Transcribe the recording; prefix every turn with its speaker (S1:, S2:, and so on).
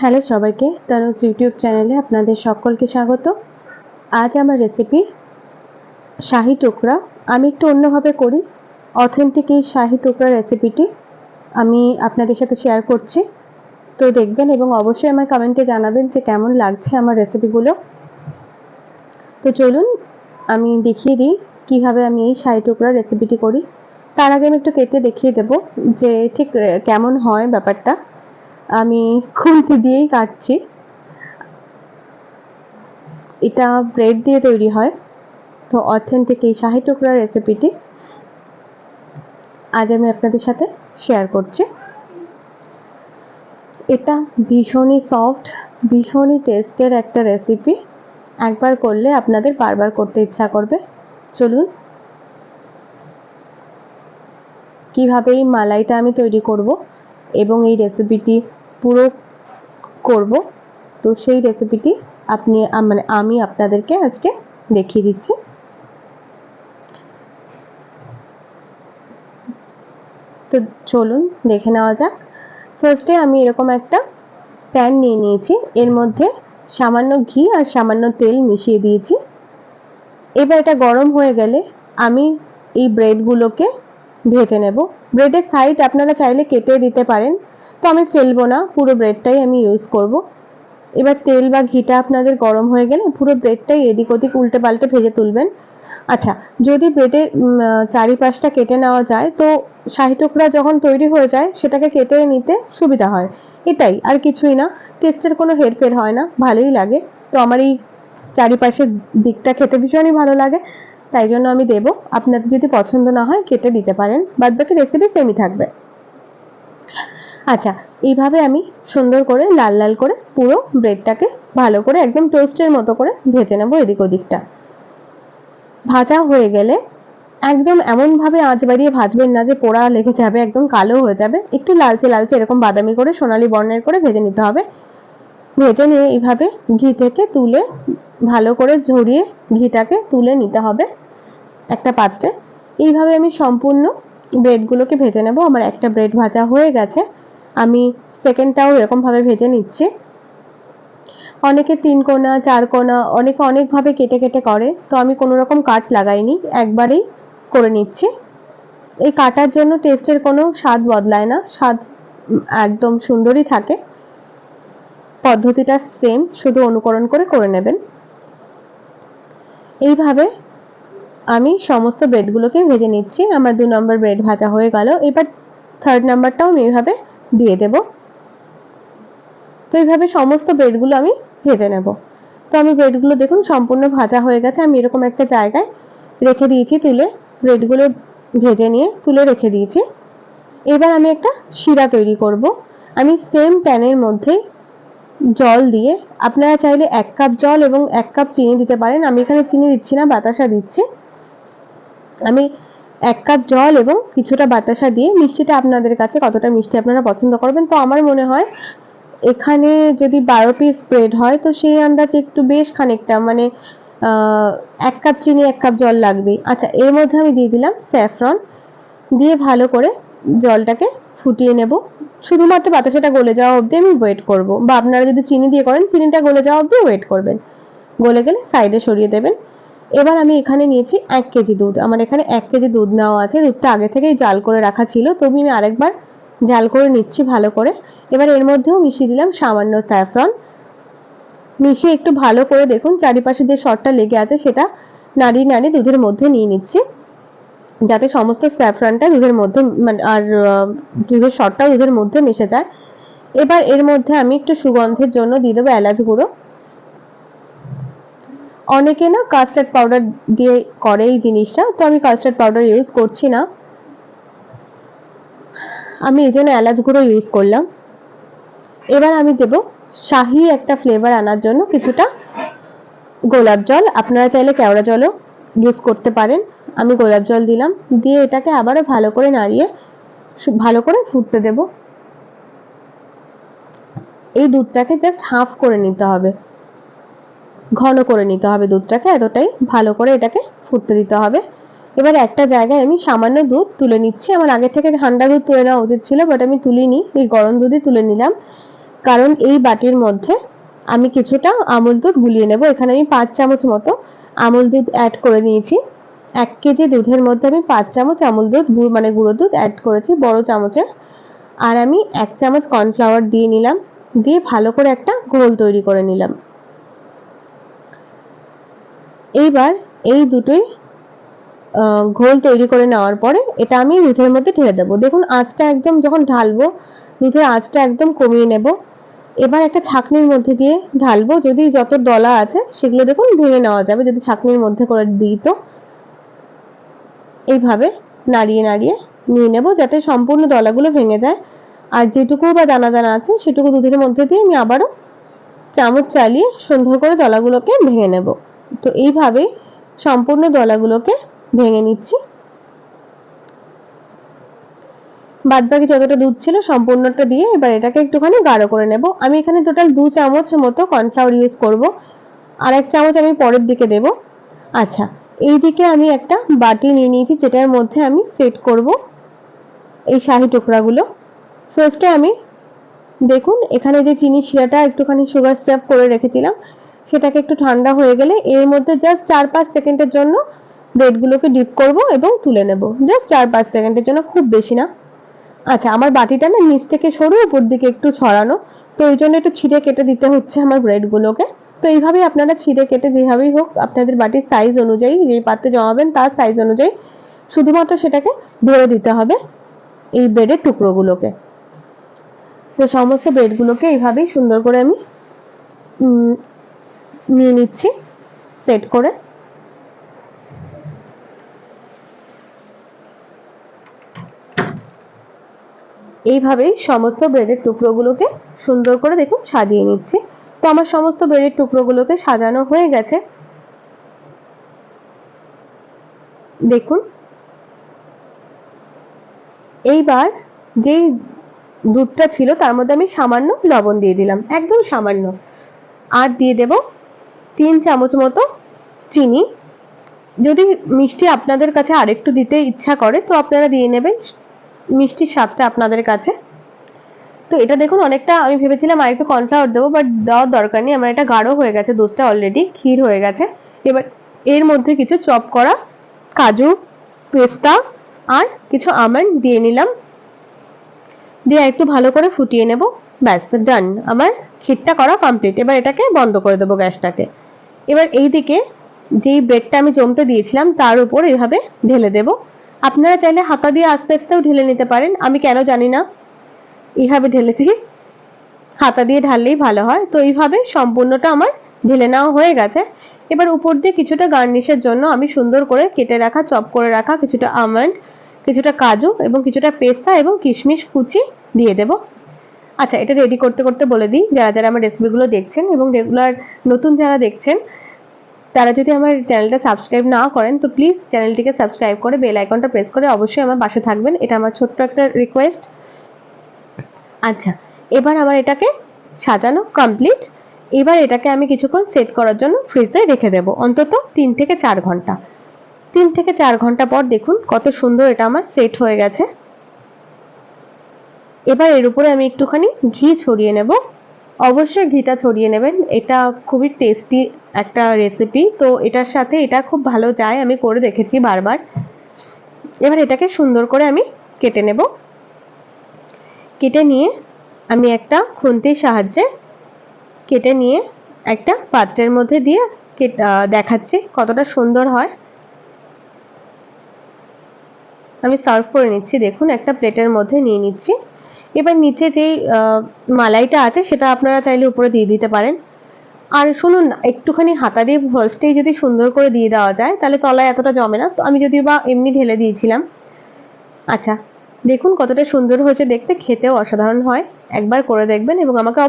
S1: Hello সবাইকে, Tanuj YouTube চ্যানেলে আপনাদের সকলকে স্বাগত। আজ আমার রেসিপি শাহি টুকরা। আমি একটু অন্যভাবে করি। অথেন্টিক এই শাহি টুকরা রেসিপিটি আমি আপনাদের সাথে শেয়ার করছি। তো দেখবেন এবং অবশ্যই আমার কমেন্টে জানাবেন যে কেমন লাগছে আমার রেসিপিগুলো তো চলুন, আমি দেখিয়ে দিই কীভাবে আমি এই শাহি টুকরা রেসিপিটি করি। তার আগে আমি একটু কেটে দেখিয়ে দেব যে ঠিক, কেমন হয় ব্যাপারটা। আমি খুন্তি দিয়েই কাটছি। এটা ব্রেড দিয়ে তৈরি হয়। তো অথেন্টিক এই শাহি টুকরা রেসিপিটি আজ আমি আপনাদের সাথে শেয়ার করছি। এটা ভীষণই সফট ভীষণই টেস্টের একটা রেসিপি একবার করলে আপনাদের বারবার করতে ইচ্ছা করবে। চলুন, কীভাবে এই মালাইটা আমি তৈরি করব এবং এই রেসিপিটি পুরো করব। তো সেই রেসিপিটি আপনি মানে আমি আপনাদেরকে আজকে দেখিয়ে দিচ্ছি। তো চলুন, দেখে নেওয়া যাক। ফার্স্টে আমি এরকম একটা প্যান নিয়ে নিয়েছি। এর মধ্যে সামান্য ঘি আর সামান্য তেল মিশিয়ে দিয়েছি। এবার এটা গরম হয়ে গেলে আমি এই ব্রেডগুলোকে ভেজে নেব। ব্রেডের সাইড আপনারা চাইলে কেটে দিতে পারেন। তো আমি ফেলব না, পুরো ব্রেডটাই আমি ইউজ করব। এবার তেল বা ঘিটা আপনাদের গরম হয়ে গেলে পুরো ব্রেডটাই এদিক ওদিক উল্টে পাল্টে ভেজে তুলবেন। আচ্ছা যদি ব্রেডের চারিপাশটা কেটে নেওয়া যায়, তো শাহি টুকরা যখন তৈরি হয়ে যায়, সেটাকে কেটে নিতে সুবিধা হয়। এটাই, আর কিছুই না টেস্টের কোনো হেরফের হয় না, ভালোই লাগে। তো আমার এই চারিপাশের দিকটা খেতে ভীষণই ভালো লাগে, তাই জন্য আমি দেব। আপনাদের যদি পছন্দ না হয়, কেটে দিতে পারেন বাদ বাকি রেসিপি সেমই থাকবে। আচ্ছা এইভাবে আমি সুন্দর করে, লাল লাল করে পুরো ব্রেডটাকে ভালো করে একদম টোস্টের মতো করে ভেজে নেব এদিক ওদিকটা। ভাজা হয়ে গেলে একদম এমনভাবে আঁচ বাড়িয়ে ভাজবেন না যে পোড়া লেগে যাবে, একদম কালো হয়ে যাবে। একটু লালচে লালচে এরকম বাদামি করে, সোনালি বর্ণের করে ভেজে নিতে হবে। ভেজে নিয়ে এইভাবে ঘি থেকে তুলে ভালো করে ঝরিয়ে ঘিটাকে তুলে নিতে হবে একটা পাত্রে। এইভাবে আমি সম্পূর্ণ ব্রেডগুলোকে ভেজে নেব। আমার একটা ব্রেড ভাজা হয়ে গেছে। আমি সেকেন্ডটাও এরকমভাবে ভেজে নিচ্ছি। অনেকে তিন কোনা, চার কোনা, অনেকে অনেকভাবে কেটে কেটে করে, তো আমি কোনো রকম কাট লাগাইনি, একবারেই করে নিচ্ছি। এই কাটার জন্য টেস্টের কোনো স্বাদ বদলায় না, স্বাদ একদম সুন্দরই থাকে। পদ্ধতিটা সেম শুধু অনুকরণ করে করে নেবেন। এইভাবে আমি সমস্ত ব্রেডগুলোকে ভেজে নিচ্ছি, আমার দু নম্বর ব্রেড ভাজা হয়ে গেল। এবার থার্ড নাম্বারটাও আমি এইভাবে দিয়ে দেব। তো এইভাবে সমস্ত ব্রেডগুলো আমি ভেজে নেব। তো আমি ব্রেডগুলো দেখুন সম্পূর্ণ ভাজা হয়ে গেছে। আমি এরকম একটা জায়গায় রেখে দিয়েছি তুলে। ব্রেডগুলো ভেজে নিয়ে তুলে রেখে দিয়েছি। এবার আমি একটা শিরা তৈরি করব। আমি সেম প্যানের মধ্যে জল দিয়ে, আপনারা চাইলে এক কাপ জল এবং এক কাপ চিনি দিতে পারেন। আমি এখানে চিনি দিচ্ছি না, বাতাসা দিচ্ছি। আমি এক কাপ জল এবং কিছুটা বাতাসা দিয়ে মিষ্টিটা আপনাদের কাছে কতটা মিষ্টি আপনারা পছন্দ করবেন, তো আমার মনে হয় এখানে যদি বারো পিস ব্রেড হয়, তো সেই আন্দাজে একটু বেশ খানিকটা মানে এক কাপ চিনি, এক কাপ জল লাগবে আচ্ছা এর মধ্যে আমি দিয়ে দিলাম স্যাফরন, দিয়ে ভালো করে জলটাকে ফুটিয়ে নেব। শুধুমাত্র বাতাসাটা গলে যাওয়া অবধি আমি ওয়েট করব, বা আপনারা যদি চিনি দিয়ে করেন, চিনিটা গলে যাওয়া অবধি ওয়েট করবেন। গলে গেলে সাইডে সরিয়ে দেবেন। এবার আমি এখানে নিয়েছি এক কেজি দুধ। আমার এখানে এক কেজি দুধ নেওয়া আছে। দুধটা আগে থেকেই জাল করে রাখা ছিল। তবু আমি আরেকবার জাল করে নিচ্ছি ভালো করে। এবার এর মধ্যেও মিশিয়ে দিলাম সামান্য স্যাফরন। মিশিয়ে একটু ভালো করে দেখুন, চারিপাশে যে শটটা লেগে আছে সেটা নাড়ি নাড়ি দুধের মধ্যে নিয়ে নিচ্ছি। যাতে সমস্ত স্যাফরনটা দুধের মধ্যে মানে আর দুধের শটটা দুধের মধ্যে মিশে যায়। এবার এর মধ্যে আমি একটু সুগন্ধের জন্য দিয়ে দেবো এলাচ গুঁড়ো। অনেকে না কাস্টার্ড পাউডার দিয়ে করে এই জিনিসটা, তো আমি কাস্টার্ড পাউডার ইউজ করছি না। আমি এই জন্য এলাচ গুঁড়ো ইউজ করলাম। এবার আমি দেব শাহি একটা ফ্লেভার আনার জন্য কিছুটা গোলাপ জল। আপনারা চাইলে কেওড়া জলও ইউজ করতে পারেন। আমি গোলাপ জল দিলাম, দিয়ে এটাকে আবারও ভালো করে নাড়িয়ে ভালো করে ফুটতে দেব। এই দুধটাকে জাস্ট হাফ করে নিতে হবে। ঘন করে নিতে হবে দুধটাকে এতটাই ভালো করে এটাকে ফুটতে দিতে হবে। এবার একটা জায়গায় আমি সামান্য দুধ তুলে নিচ্ছি। আমার আগে থেকে ঠান্ডা দুধ তুলে নেওয়া উচিত ছিল বাট আমি তুলিনি। এই গরম দুধই তুলে নিলাম। কারণ এই বাটির মধ্যে আমি কিছুটা আমুল দুধ গুলিয়ে নেব। এখানে আমি পাঁচ চামচ মতো আমুল দুধ অ্যাড করে নিয়েছি। এক কেজি দুধের মধ্যে আমি পাঁচ চামচ আমুল দুধ, গুড় মানে গুঁড়ো দুধ অ্যাড করেছি বড় চামচের। আর আমি এক চামচ কর্নফ্লাওয়ার দিয়ে নিলাম। দিয়ে ভালো করে একটা ঘোল তৈরি করে নিলাম। এইবার এই দুটোই ঘোল তৈরি করে নেওয়ার পরে এটা আমি দুধের মধ্যে ঢেলে দেবো। দেখুন, আঁচটা একদম যখন ঢালবো দুধের আঁচটা একদম কমিয়ে নেব। এবার একটা ছাকনির মধ্যে দিয়ে ঢালবো। যদি যত দলা আছে, সেগুলো দেখুন ভেঙে নেওয়া যাবে, যদি ছাকনির মধ্যে করে দিই তো। এইভাবে নাড়িয়ে নাড়িয়ে নিয়ে নেব, যাতে সম্পূর্ণ দলাগুলো ভেঙে যায়। আর যেটুকু বা দানা দানা আছে, সেটুকু দুধের মধ্যে দিয়ে আমি আবারও চামচ চালিয়ে সুন্দর করে দলাগুলোকে ভেঙে নেব। তো এইভাবে সম্পূর্ণ দলাগুলোকে ভেঙে নিচ্ছি। বাদ বাকি যতটা দুধ ছিল সম্পূর্ণটা দিয়ে এবার এটাকে একটুখানি গাঢ় করে নেব। আমি এখানে টোটাল দু চামচ মতো কর্নফ্লাওয়ার ইউজ করব। আর এক চামচ আমি পরের দিকে দেব। আচ্ছা এই দিকে আমি একটা বাটি নিয়ে নিয়েছি যেটার মধ্যে আমি সেট করব এই শাহি টুকরাগুলো। ফার্স্টে আমি, দেখুন, এখানে যে চিনি শিরাটা একটুখানি সুগার স্ট্যাপ করে রেখেছিলাম সেটাকে একটু ঠান্ডা হয়ে গেলে এর মধ্যে জাস্ট চার পাঁচ সেকেন্ডের জন্য ব্রেডগুলোকে ডিপ করব এবং তুলে নেব। জাস্ট চার পাঁচ সেকেন্ডের জন্য খুব বেশি না। আচ্ছা আমার বাটিটা না নিচ থেকে সরু, উপর দিকে একটু ছড়ানো। তো ওই জন্য একটু ছিঁড়ে কেটে দিতে হচ্ছে আমার ব্রেডগুলোকে তো এইভাবেই আপনারা ছিঁড়ে কেটে যেভাবেই হোক আপনাদের বাটির সাইজ অনুযায়ী যেই পাত্রে জমাবেন তার সাইজ অনুযায়ী শুধুমাত্র সেটাকে ভরে দিতে হবে এই ব্রেডের টুকরোগুলোকে। তো সমস্ত ব্রেডগুলোকে এইভাবেই সুন্দর করে আমি নিয়ে নিচ্ছি সেট করে। এইভাবেই সমস্ত ব্রেডের টুকরোগুলোকে সুন্দর করে দেখুন, সাজিয়ে নিচ্ছি। তো আমার সমস্ত ব্রেডের টুকরোগুলোকে সাজানো হয়ে গেছে। দেখুন। এইবার যেই দুধটা ছিল, তার মধ্যে আমি সামান্য লবণ দিয়ে দিলাম, একদম সামান্য। আর দিয়ে দেব তিন চামচ মতো চিনি। যদি মিষ্টি আপনাদের কাছে আরেকটু দিতে ইচ্ছা করে, তো আপনারা দিয়ে নেবেন মিষ্টির স্বাদটা আপনাদের কাছে। তো এটা দেখুন, অনেকটা আমি ভেবেছিলাম আরেকটু কর্নফ্লাওয়ার দেবো বাট দেওয়ার দরকার নেই। আমার এটা গাঢ় হয়ে গেছে দুধটা অলরেডি ক্ষীর হয়ে গেছে। এবার এর মধ্যে কিছু চপ করা কাজু, পেস্তা আর কিছু আমন্ড দিয়ে নিলাম। দিয়ে একটু ভালো করে ফুটিয়ে নেব। ব্যাস ডান আমার ক্ষীরটা করা কমপ্লিট এবার এটাকে বন্ধ করে দেবো গ্যাসটাকে। এবার এই দিকে যেই ব্রেডটা আমি জমতে দিয়েছিলাম, তার উপর এভাবে ঢেলে দেব। আপনারা চাইলে হাতা দিয়ে আস্তে আস্তেও ঢেলে নিতে পারেন, আমি কেন জানি না। এইভাবে ঢেলেছি। হাতা দিয়ে ঢাললেই ভালো হয়। তো এইভাবে সম্পূর্ণটা আমার ঢেলে নেওয়া হয়ে গেছে। এবার উপর দিয়ে কিছুটা গার্নিশের জন্য আমি সুন্দর করে কেটে রাখা, চপ করে রাখা কিছুটা আমন্ড কিছুটা কাজু এবং কিছুটা পেস্তা এবং কিশমিশ কুচি দিয়ে দেব। আচ্ছা এটা রেডি করতে করতে বলে দিই, যারা যারা আমার রেসিপিগুলো দেখছেন এবং রেগুলার নতুন যারা দেখছেন তারা যদি আমার চ্যানেলটা সাবস্ক্রাইব না করেন, তো প্লিজ চ্যানেলটিকে সাবস্ক্রাইব করে বেল আইকনটা প্রেস করে অবশ্যই আমার পাশে থাকবেন। এটা আমার ছোট্ট একটা রিকোয়েস্ট আচ্ছা এবার আমার এটাকে সাজানো কমপ্লিট এবার এটাকে আমি কিছুক্ষণ সেট করার জন্য ফ্রিজে রেখে দেব, অন্তত তিন থেকে চার ঘণ্টা। তিন থেকে চার ঘণ্টা পর দেখুন কত সুন্দর এটা আমার সেট হয়ে গেছে। এবার এর উপরে আমি একটুখানি ঘি ছড়িয়ে নেব। অবশ্যই ঘিটা ছড়িয়ে নেবেন। এটা খুবই টেস্টি একটা রেসিপি তো এটার সাথে এটা খুব ভালো যায়, আমি করে দেখেছি বারবার। এবার এটাকে সুন্দর করে আমি কেটে নেব। কেটে নিয়ে আমি একটা খুন্তির সাহায্যে কেটে নিয়ে একটা পাত্রের মধ্যে দিয়ে দেখাচ্ছি কতটা সুন্দর হয়। আমি সার্ভ করে নিচ্ছি। দেখুন, একটা প্লেটের মধ্যে নিয়ে নিচ্ছি। এবার নিচে যেই মালাইটা আছে, সেটা আপনারা চাইলে উপরে দিয়ে দিতে পারেন। আর শুনুন, একটুখানি হাতা দিয়ে ভলসটাই যদি সুন্দর করে দিয়ে দেওয়া যায়, তাহলে তলায় এতটা জমে না। তো আমি যদিও বা এমনি ঢেলে দিয়েছিলাম। আচ্ছা দেখুন কতটা সুন্দর হয়েছে। দেখতে খেতেও অসাধারণ হয়। একবার করে দেখবেন এবং আমাকে